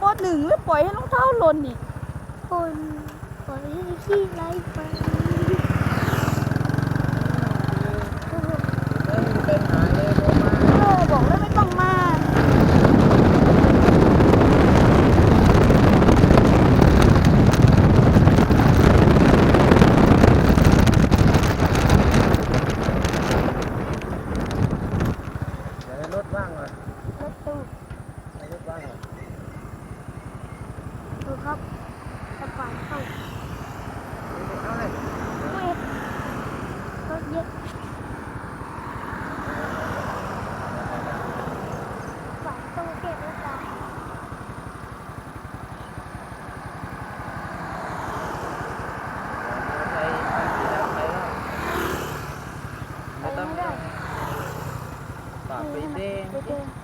ปอหนึ่งแล้วปล่อยให้รองเท้าหล่นนี่คนปล่อยให้ขี้ไล่ไป 嗯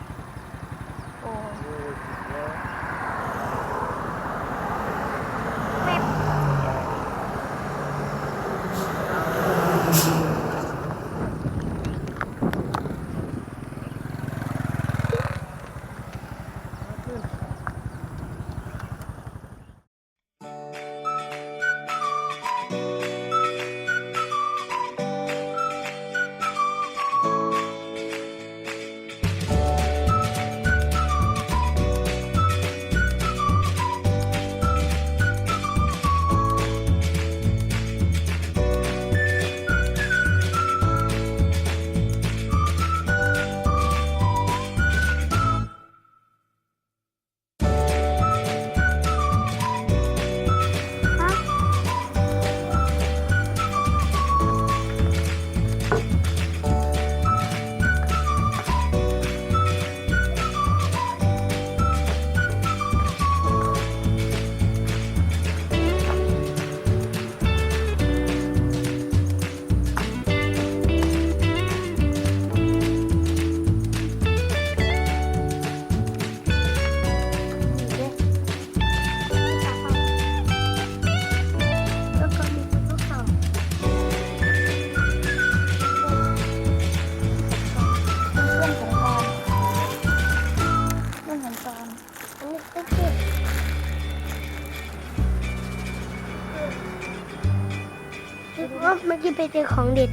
เมื่อกี้ไปเจอของเด็ด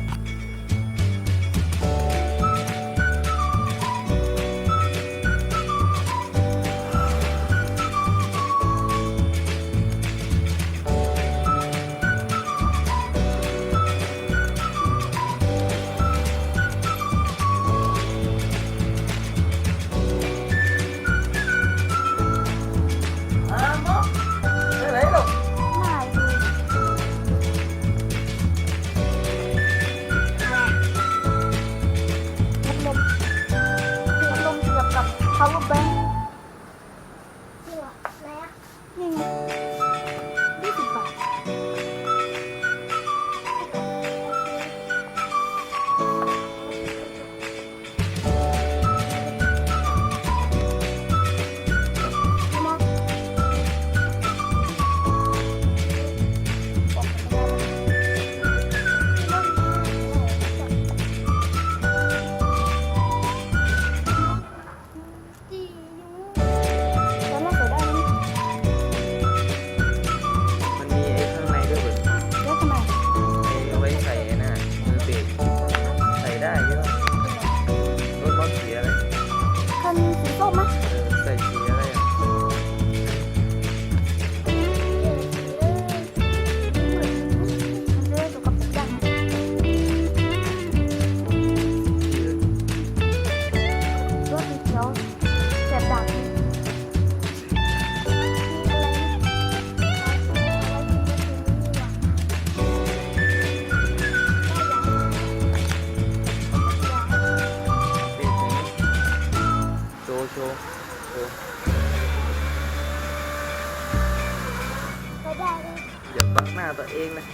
那个 อย่าบักหน้าตัวเองนะ